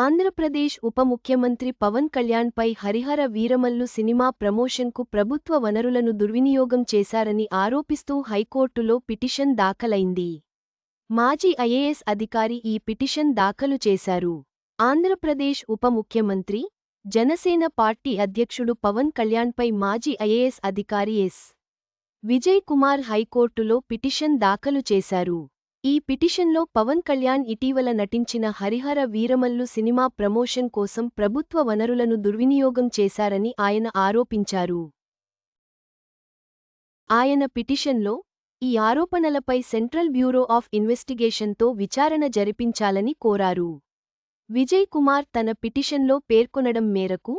ఆంధ్రప్రదేశ్ ఉప ముఖ్యమంత్రి పవన్ కళ్యాణ్పై హరిహర వీరమల్లు సినిమా ప్రమోషన్కు ప్రభుత్వ వనరులను దుర్వినియోగం చేశారని ఆరోపిస్తూ హైకోర్టులో పిటిషన్ దాఖలైంది. మాజీ ఐఏఎస్ అధికారి ఈ పిటిషన్ దాఖలు చేశారు. ఆంధ్రప్రదేశ్ ఉప ముఖ్యమంత్రి జనసేన పార్టీ అధ్యక్షుడు పవన్ కళ్యాణ్పై మాజీ ఐఏఎస్ అధికారి ఎస్. విజయ్ కుమార్ హైకోర్టులో పిటిషన్ దాఖలు చేశారు. ఈ పిటిషన్లో పవన్ కళ్యాణ్ ఇటీవల నటించిన హరిహర వీరమల్లు సినిమా ప్రమోషన్ కోసం ప్రభుత్వ వనరులను దుర్వినియోగం చేశారని ఆయన ఆరోపించారు. ఆయన పిటిషన్లో ఈ ఆరోపణలపై సెంట్రల్ బ్యూరో ఆఫ్ ఇన్వెస్టిగేషన్తో విచారణ జరిపించాలని కోరారు. విజయ్ కుమార్ తన పిటిషన్లో పేర్కొనడం మేరకు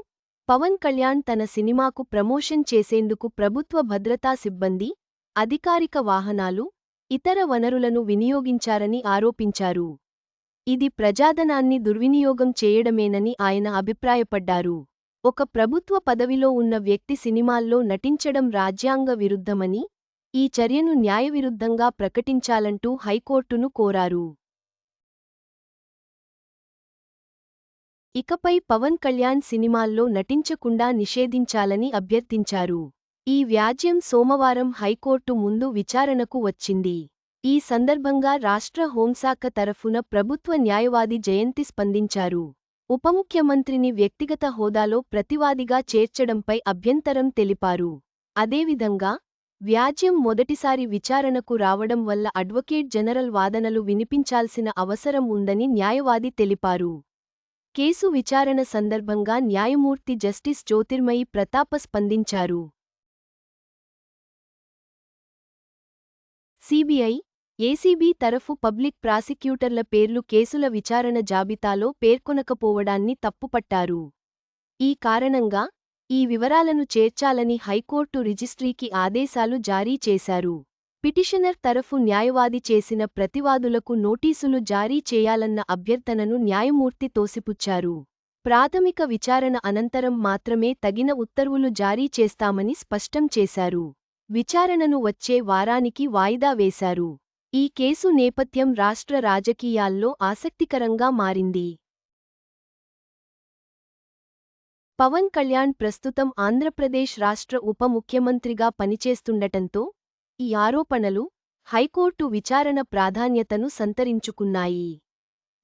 పవన్ కళ్యాణ్ తన సినిమాకు ప్రమోషన్ చేసేందుకు ప్రభుత్వ భద్రతా సిబ్బంది అధికారిక వాహనాలు ఇతర వనరులను వినియోగించారని ఆరోపించారు. ఇది ప్రజాధనాన్ని దుర్వినియోగం చేయడమేనని ఆయన అభిప్రాయపడ్డారు. ఒక ప్రభుత్వ పదవిలో ఉన్న వ్యక్తి సినిమాల్లో నటించడం రాజ్యాంగ విరుద్ధమని ఈ చర్యను న్యాయవిరుద్ధంగా ప్రకటించాలంటూ హైకోర్టును కోరారు. ఇకపై పవన్ కళ్యాణ్ సినిమాల్లో నటించకుండా నిషేధించాలని అభ్యర్థించారు. ఈ వ్యాజ్యం సోమవారం హైకోర్టు ముందు విచారణకు వచ్చింది. ఈ సందర్భంగా రాష్ట్ర హోంశాఖ తరఫున ప్రభుత్వ న్యాయవాది జయంతి స్పందించారు. ఉపముఖ్యమంత్రిని వ్యక్తిగత హోదాలో ప్రతివాదిగా చేర్చడంపై అభ్యంతరం తెలిపారు. అదేవిధంగా వ్యాజ్యం మొదటిసారి విచారణకు రావడం వల్ల అడ్వకేట్ జనరల్ వాదనలు వినిపించాల్సిన అవసరం ఉందని న్యాయవాది తెలిపారు. కేసు విచారణ సందర్భంగా న్యాయమూర్తి జస్టిస్ జ్యోతిర్మయి ప్రతాప స్పందించారు. సిబిఐ ఏసీబీ తరఫు పబ్లిక్ ప్రాసిక్యూటర్ల పేర్లు కేసుల విచారణ జాబితాలో పేర్కొనకపోవడాన్ని తప్పుపట్టారు. ఈ కారణంగా ఈ వివరాలను చేర్చాలని హైకోర్టు రిజిస్ట్రీకి ఆదేశాలు జారీ చేశారు. పిటిషనర్ తరఫు న్యాయవాది చేసిన ప్రతివాదులకు నోటీసులు జారీ చేయాలన్న అభ్యర్థనను న్యాయమూర్తి తోసిపుచ్చారు. ప్రాథమిక విచారణ అనంతరం మాత్రమే తగిన ఉత్తర్వులు జారీ చేస్తామని స్పష్టం చేశారు. విచారణను వచ్చే వారానికి వాయిదా వేశారు. ఈ కేసు నేపథ్యం రాష్ట్ర రాజకీయాల్లో ఆసక్తికరంగా మారింది. పవన్ కళ్యాణ్ ప్రస్తుతం ఆంధ్రప్రదేశ్ రాష్ట్ర ఉప ముఖ్యమంత్రిగా పనిచేస్తుండటంతో ఈ ఆరోపణలు హైకోర్టు విచారణ ప్రాధాన్యతను సంతరించుకున్నాయి.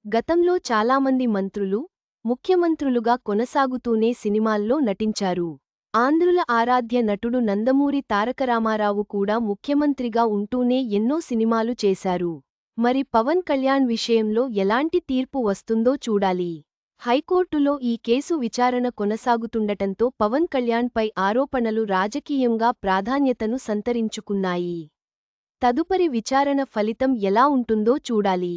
గతంలో చాలామంది మంత్రులు ముఖ్యమంత్రులుగా కొనసాగుతూనే సినిమాల్లో నటించారు. ఆంధ్రుల ఆరాధ్య నటుడు నందమూరి తారకరామారావు కూడా ముఖ్యమంత్రిగా ఉంటూనే ఎన్నో సినిమాలు చేశారు. మరి పవన్ కళ్యాణ్ విషయంలో ఎలాంటి తీర్పు వస్తుందో చూడాలి. హైకోర్టులో ఈ కేసు విచారణ కొనసాగుతుండటంతో పవన్ కళ్యాణ్పై ఆరోపణలు రాజకీయంగా ప్రాధాన్యతను సంతరించుకున్నాయి. తదుపరి విచారణ ఫలితం ఎలా ఉంటుందో చూడాలి.